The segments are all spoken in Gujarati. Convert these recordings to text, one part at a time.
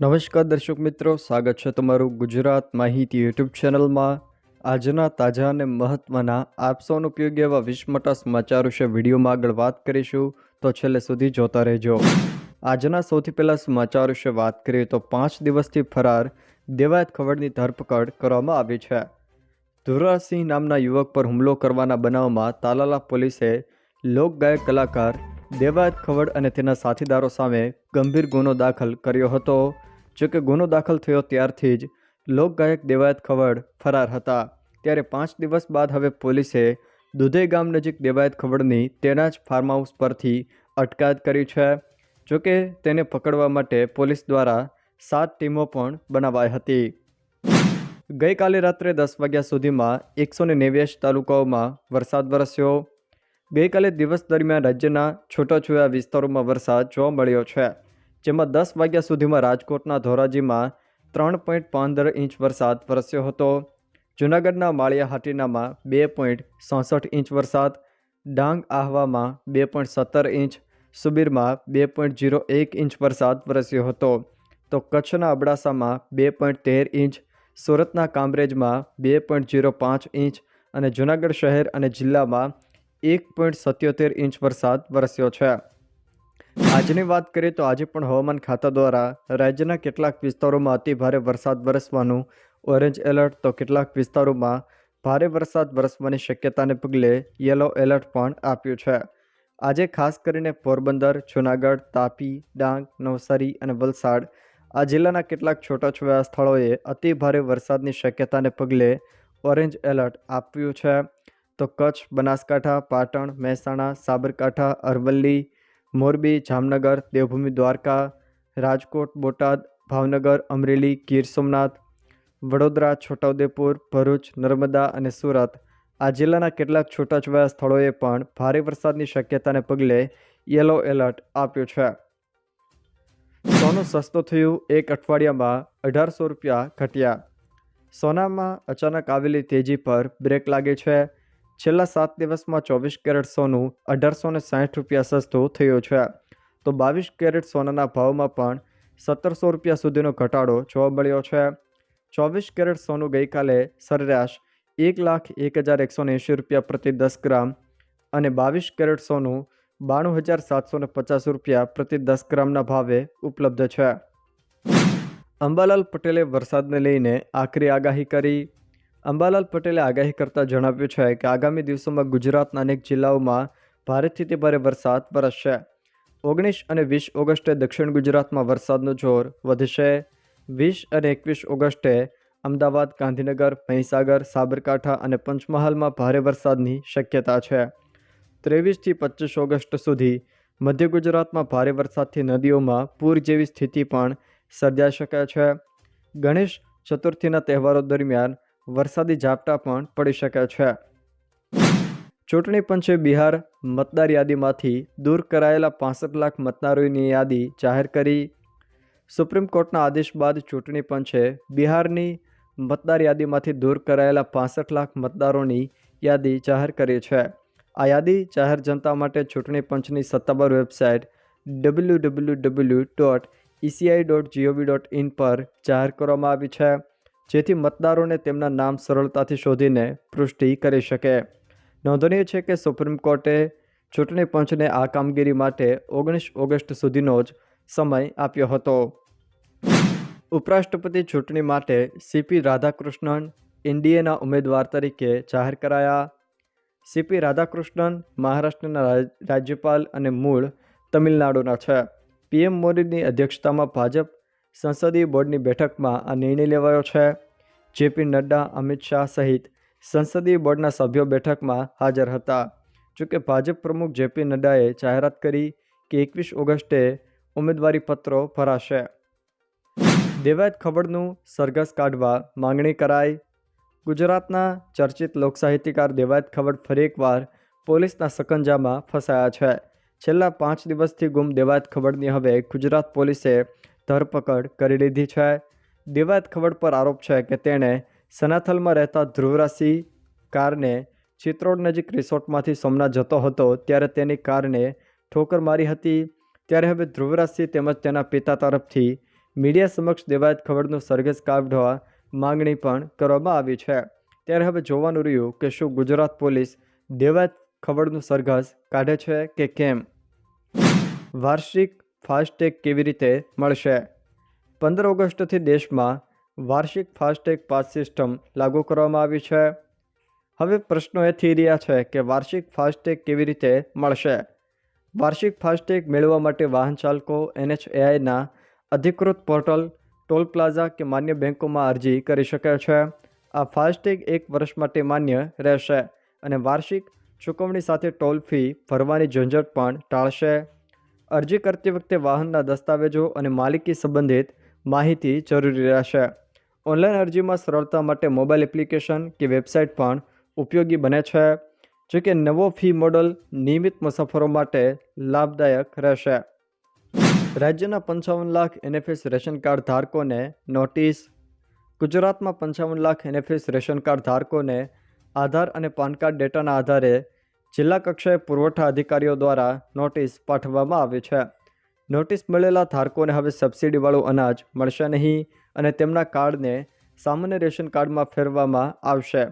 નમસ્કાર દર્શક મિત્રો, સ્વાગત છે તમારું ગુજરાત માહિતી યુટ્યુબ ચેનલમાં. આજના તાજા અને મહત્ત્વના આપ સૌનો ઉપયોગી એવા વિશ્વમટા મોટા સમાચાર વિશે વિડીયોમાં આગળ વાત કરીશું, તો છેલ્લે સુધી જોતા રહેજો. આજના સૌથી પહેલાં સમાચાર વિશે વાત કરીએ તો પાંચ દિવસથી ફરાર દેવાયત ખવડની ધરપકડ કરવામાં આવી છે. ધુરાસિંહ નામના યુવક પર હુમલો કરવાના બનાવમાં તાલાલા પોલીસે લોકગાયક કલાકાર દેવાયત ખવડ અને તેના સાથીદારો સામે ગંભીર ગુનો દાખલ કર્યો હતો. જો કે ગુનો દાખલ થયો ત્યારથી જ લોકગાયક દેવાયત ખવડ ફરાર હતા. ત્યારે પાંચ દિવસ બાદ હવે પોલીસે દુધઈ ગામ નજીક દેવાયત ખવડની તેના જ ફાર્મ હાઉસ પરથી અટકાયત કરી છે. જો કે તેને પકડવા માટે પોલીસ દ્વારા સાત ટીમો પણ બનાવાઈ હતી. ગઈકાલે રાત્રે દસ વાગ્યા સુધીમાં એકસો ને નેવ્યાસી તાલુકાઓમાં વરસાદ વરસ્યો. ગઈકાલે દિવસ દરમિયાન રાજ્યના છૂટાછવાયા વિસ્તારોમાં વરસાદ જોવા મળ્યો છે. જેમાં દસ વાગ્યા સુધીમાં રાજકોટના ધોરાજીમાં ત્રણ પોઈન્ટ પંદર ઇંચ વરસાદ વરસ્યો હતો. જૂનાગઢના માળિયા હાટીનામાં બે પોઈન્ટ સડસઠ ઇંચ વરસાદ, ડાંગ આહવામાં બે પોઈન્ટ સત્તર ઇંચ, સુબીરમાં બે પોઈન્ટ જીરો એક ઇંચ વરસાદ વરસ્યો હતો. તો કચ્છના અબડાસામાં બે પોઈન્ટ તેર ઇંચ, સુરતના કામરેજમાં બે પોઈન્ટ જીરો પાંચ ઇંચ અને જૂનાગઢ શહેર અને જિલ્લામાં એક પોઈન્ટ સત્યોતેર ઇંચ વરસાદ વરસ્યો છે. આજની વાત કરીએ તો આજે પણ હવામાન ખાતા દ્વારા રાજ્યના કેટલાક વિસ્તારોમાં અતિ ભારે વરસાદ વરસવાનું ઓરેન્જ એલર્ટ તો કેટલાક વિસ્તારોમાં ભારે વરસાદ વરસવાની શક્યતાને પગલે યલો એલર્ટ પણ આપ્યું છે. આજે ખાસ કરીને પોરબંદર, જૂનાગઢ, તાપી, ડાંગ, નવસારી અને વલસાડ આ જિલ્લાના કેટલાક છૂટાછવાયા સ્થળોએ અતિ ભારે વરસાદની શક્યતાને પગલે ઓરેન્જ એલર્ટ આપ્યું છે. તો કચ્છ, બનાસકાંઠા, પાટણ, મહેસાણા, સાબરકાંઠા, અરવલ્લી મોરબી, જામનગર, દેવભૂમિ, દ્વારકા, રાજકોટ, બોટાદ, ભાવનગર, અમરેલી, ગીર સોમનાથ, વડોદરા, છોટાઉદેપુર, ભરૂચ, નર્મદા અને સુરત. આ જિલ્લાના કેટલાક છૂટાછવાયા સ્થળોએ પણ ભારે વરસાદની શક્યતાને પગલે યલો એલર્ટ આપ્યું છે. સોનું સસ્તું થયું એક અઠવાડિયામાં અઢારસો રૂપિયા ઘટ્યા. સોનામાં અચાનક આવેલી તેજી પર બ્રેક લાગે છે. છેલ્લા સાત દિવસમાં ચોવીસ કેરેટ સોનું અઢારસો ને સાઠ રૂપિયા સસ્તું થયું છે. તો બાવીસ કેરેટ સોનાના ભાવમાં પણ સત્તરસો રૂપિયા સુધીનો ઘટાડો જોવા મળ્યો છે. ચોવીસ કેરેટ સોનું ગઈકાલે સરેરાશ એક લાખ એક હજાર એકસો એંશી રૂપિયા પ્રતિ દસ ગ્રામ અને બાવીસ કેરેટ સોનું બાણું હજાર સાતસો પચાસ રૂપિયા પ્રતિ દસ ગ્રામના ભાવે ઉપલબ્ધ છે. અંબાલાલ પટેલે વરસાદને લઈને આખરી આગાહી કરી. અંબાલાલ પટેલે આગાહી કરતાં જણાવ્યું છે કે આગામી દિવસોમાં ગુજરાતના અનેક જિલ્લાઓમાં ભારેથી તે ભારે વરસાદ વરસશે. ઓગણીસ અને વીસ ઓગસ્ટે દક્ષિણ ગુજરાતમાં વરસાદનું જોર વધશે. વીસ અને એકવીસ ઓગસ્ટે અમદાવાદ, ગાંધીનગર, મહીસાગર, સાબરકાંઠા અને પંચમહાલમાં ભારે વરસાદની શક્યતા છે. ત્રેવીસથી પચીસ ઓગસ્ટ સુધી મધ્ય ગુજરાતમાં ભારે વરસાદથી નદીઓમાં પૂર જેવી સ્થિતિ પણ સર્જાઈ શકે છે. ગણેશ ચતુર્થીના તહેવારો દરમિયાન વરસાદી ઝાપટા પણ પડી શકે છે. ચૂંટણી પંચે બિહાર મતદાર યાદીમાંથી દૂર કરાયેલા પાસઠ લાખ મતદારોની યાદી જાહેર કરી. સુપ્રીમ કોર્ટના આદેશ બાદ ચૂંટણી પંચે બિહારની મતદાર યાદીમાંથી દૂર કરાયેલા પાસઠ લાખ મતદારોની યાદી જાહેર કરી છે. આ યાદી જાહેર જનતા માટે ચૂંટણી પંચની સત્તાવાર website W W W dot ECI dot GOV dot in પર જાહેર કરવામાં આવી છે. જેથી મતદારોને તેમના નામ સરળતાથી શોધીને પુષ્ટિ કરી શકે. નોંધનીય છે કે સુપ્રીમ કોર્ટે ચૂંટણી પંચને આ કામગીરી માટે ઓગણીસ ઓગસ્ટ સુધીનો જ સમય આપ્યો હતો. ઉપરાષ્ટ્રપતિ ચૂંટણી માટે સીપી રાધાકૃષ્ણન એનડીએના ઉમેદવાર તરીકે જાહેર કરાયા. સીપી રાધાકૃષ્ણન મહારાષ્ટ્રના રાજ્યપાલ અને મૂળ તમિલનાડુના છે. પીએમ મોદીની અધ્યક્ષતામાં ભાજપ સંસદીય બોર્ડની બેઠકમાં આ નિર્ણય લેવાયો છે. જેપી નડ્ડા, અમિત શાહ સહિત સંસદીય બોર્ડના સભ્યો બેઠકમાં હાજર હતા. જોકે ભાજપ પ્રમુખ જેપી નડ્ડાએ જાહેરાત કરી કે એકવીસ ઓગસ્ટે ઉમેદવારી પત્રો ભરાશે. દેવાયત ખબરનું સરઘસ કાઢવા માંગણી કરાઈ. ગુજરાતના ચર્ચિત લોકસાહિત્યકાર દેવાયત ખબડ ફરી એકવાર પોલીસના સકંજામાં ફસાયા છે. છેલ્લા પાંચ દિવસથી ગુમ દેવાયત ખબરની હવે ગુજરાત પોલીસે ધરપકડ કરી લીધી છે. દેવાયત ખવડ પર આરોપ છે કે તેણે સનાથલમાં રહેતા ધ્રુવરાશિ કારને ચિત્રોડ નજીક રિસોર્ટમાંથી સોમનાથ જતો હતો ત્યારે તેની કારને ઠોકર મારી હતી. ત્યારે હવે ધ્રુવરાજસિંહ તેમજ તેના પિતા તરફથી મીડિયા સમક્ષ દેવાયત ખબરનું સરઘસ કાઢવા માંગણી પણ કરવામાં આવી છે. ત્યારે હવે જોવાનું રહ્યું કે શું ગુજરાત પોલીસ દેવાયત ખબરનું સરઘસ કાઢે છે કે કેમ? વાર્ષિક ફાસ્ટેગ કેવી રીતે મળશે? પંદર ઓગસ્ટથી દેશમાં વાર્ષિક ફાસ્ટેગ પાસ સિસ્ટમ લાગુ કરવામાં આવી છે. હવે પ્રશ્નો એ થઈ રહ્યા છે કે વાર્ષિક ફાસ્ટેગ કેવી રીતે મળશે? વાર્ષિક ફાસ્ટેગ મેળવવા માટે વાહન ચાલકો એનએચએઆઈના અધિકૃત પોર્ટલ, ટોલ પ્લાઝા કે માન્ય બેંકોમાં અરજી કરી શકે છે. આ ફાસ્ટેગ એક વર્ષ માટે માન્ય રહેશે અને વાર્ષિક ચૂકવણી સાથે ટોલ ફી ભરવાની ઝંઝટ પણ ટાળશે. અરજી કરતી વખતે વાહનના દસ્તાવેજો અને માલિકી સંબંધિત માહિતી જરૂરી રહેશે. ઓનલાઈન અરજીમાં સરળતા માટે મોબાઈલ એપ્લિકેશન કે વેબસાઇટ પણ ઉપયોગી બને છે, જો કે નવો ફી મોડલ નિયમિત મુસાફરો માટે લાભદાયક રહેશે. રાજ્યના પંચાવન lakh N F S ration card ધારકોને નોટિસ. ગુજરાતમાં પંચાવન લાખ એનએફએસ રેશન કાર્ડ ધારકોને આધાર અને પાન કાર્ડ ડેટાના આધારે જિલ્લા કક્ષાએ પુરવઠા અધિકારીઓ દ્વારા નોટિસ પાઠવવામાં આવી છે. નોટિસ મળેલા ધારકોને હવે સબસિડીવાળું અનાજ મળશે નહીં અને તેમના કાર્ડને સામાન્ય રેશન કાર્ડમાં ફેરવવામાં આવશે.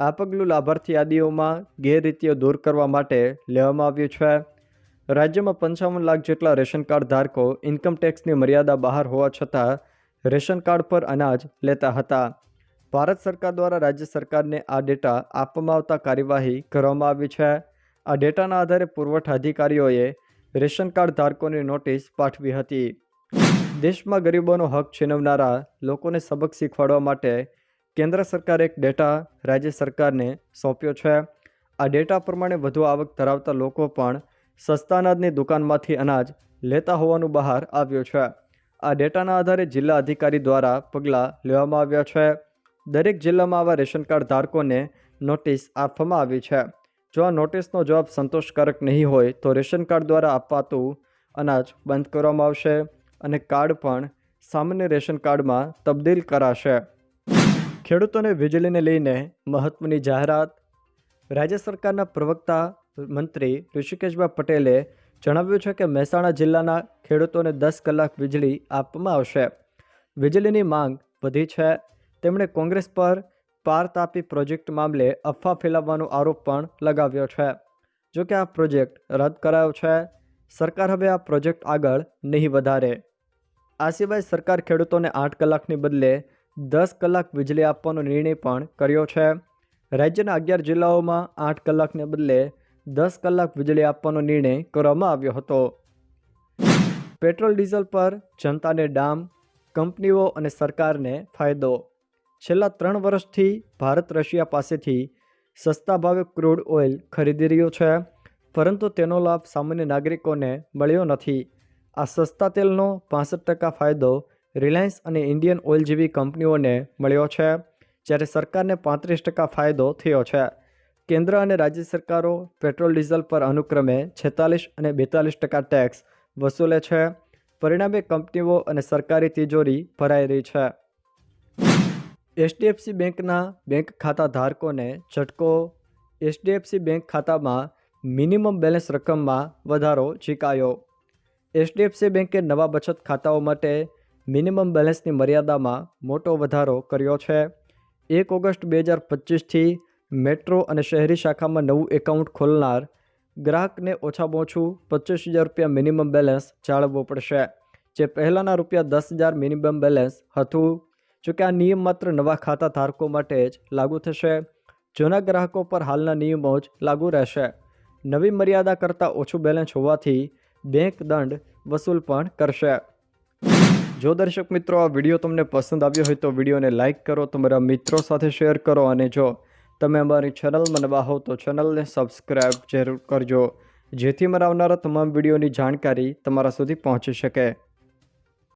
આ પગલું લાભાર્થી યાદીઓમાં ગેરરીતિઓ દૂર કરવા માટે લેવામાં આવ્યું છે. રાજ્યમાં પંચાવન લાખ જેટલા રેશન કાર્ડ ધારકો ઇન્કમ ટેક્સની મર્યાદા બહાર હોવા છતાં રેશન કાર્ડ પર અનાજ લેતા હતા. ભારત સરકાર દ્વારા રાજ્ય સરકારને આ ડેટા આપવામાં આવતા કાર્યવાહી કરવામાં આવી છે. આ ડેટાના આધારે પુરવઠા અધિકારીઓએ રેશન કાર્ડ ધારકોની નોટિસ પાઠવી હતી. દેશમાં ગરીબોનો હક છીનવનારા લોકોને સબક શીખવાડવા માટે કેન્દ્ર સરકારે એક ડેટા રાજ્ય સરકારને સોંપ્યો છે. આ ડેટા પ્રમાણે વધુ આવક ધરાવતા લોકો પણ સસ્તા અનાજની દુકાનમાંથી અનાજ લેતા હોવાનું બહાર આવ્યું છે. આ ડેટાના આધારે જિલ્લા અધિકારી દ્વારા પગલાં લેવામાં આવ્યા છે. દરેક જિલ્લામાં આવા રેશન કાર્ડ ધારકોને નોટિસ આપવામાં આવી છે. જો આ નોટિસનો જવાબ સંતોષકારક નહીં હોય, તો રેશન કાર્ડ દ્વારા અપાતું અનાજ બંધ કરવામાં આવશે અને કાર્ડ પણ સામાન્ય રેશન કાર્ડમાં તબદીલ કરાશે. ખેડૂતોને વીજળીને લઈને મહત્વની જાહેરાત. રાજ્ય સરકારના પ્રવક્તા મંત્રી ઋષિકેશભાઈ પટેલે જણાવ્યું છે કે મહેસાણા જિલ્લાના ખેડૂતોને દસ કલાક વીજળી આપવામાં આવશે. વીજળીની માંગ વધી છે. તેમણે કોંગ્રેસ પર પાર તાપી પ્રોજેક્ટ મામલે અફવા ફેલાવવાનો આરોપ પણ લગાવ્યો છે. જો કે આ પ્રોજેક્ટ રદ કરાયો છે, સરકાર હવે આ પ્રોજેક્ટ આગળ નહીં વધારે. આ સિવાય સરકાર ખેડૂતોને આઠ કલાકની બદલે દસ કલાક વીજળી આપવાનો નિર્ણય પણ કર્યો છે. રાજ્યના અગિયાર જિલ્લાઓમાં આઠ કલાકને બદલે દસ કલાક વીજળી આપવાનો નિર્ણય કરવામાં આવ્યો હતો. પેટ્રોલ ડીઝલ પર જનતાને ડામ, કંપનીઓ અને સરકારને ફાયદો છેલ્લા ત્રણ વર્ષથી ભારત રશિયા પાસેથી સસ્તા ભાવે ક્રૂડ ઓઇલ ખરીદી રહ્યો છે, પરંતુ તેનો લાભ સામાન્ય નાગરિકોને મળ્યો નથી. આ સસ્તા તેલનો પાસઠ ટકા ફાયદો રિલાયન્સ અને ઇન્ડિયન ઓઇલ જેવી કંપનીઓને મળ્યો છે, જ્યારે સરકારને પાંત્રીસ ટકા ફાયદો થયો છે. કેન્દ્ર અને રાજ્ય સરકારો પેટ્રોલ, ડીઝલ પર અનુક્રમે છેતાલીસ અને બેતાલીસ ટકા ટેક્સ વસૂલે છે. પરિણામે કંપનીઓ અને સરકારી તિજોરી ભરાઈ રહી છે. એચડીએફસી બેંકના બેંક ખાતા ધારકોને ઝટકો. એચડીએફસી બેંક ખાતામાં મિનિમમ બેલેન્સ રકમમાં વધારો ઝીકાયો એચડીએફસી બેંકે નવા બચત ખાતાઓ માટે મિનિમમ બેલેન્સની મર્યાદામાં મોટો વધારો કર્યો છે. એક ઓગસ્ટ બે હજાર પચીસથી મેટ્રો અને શહેરી શાખામાં નવું એકાઉન્ટ ખોલનાર ગ્રાહકને ઓછામાં ઓછું પચીસ હજાર રૂપિયા મિનિમમ બેલેન્સ જાળવવું પડશે, જે પહેલાંના રૂપિયા દસ હજાર મિનિમમ બેલેન્સ હતું. જોકે આ નિયમ માત્ર નવા ખાતા ધારકો માટે જ લાગુ થશે. જૂના ગ્રાહકો પર હાલના નિયમો જ લાગુ રહેશે. નવી મર્યાદા કરતાં ઓછું બેલેન્સ હોવાથી બેંક દંડ વસૂલ પણ કરશે. જો દર્શક મિત્રો, આ વીડિયો તમને પસંદ આવ્યો હોય તો વિડીયોને લાઇક કરો, તમારા મિત્રો સાથે શેર કરો અને જો તમે અમારી ચેનલમાં નવા હો તો ચેનલને સબસ્ક્રાઈબ જરૂર કરજો. જેથી મારા આવનારા તમામ વિડીયોની જાણકારી તમારા સુધી પહોંચી શકે.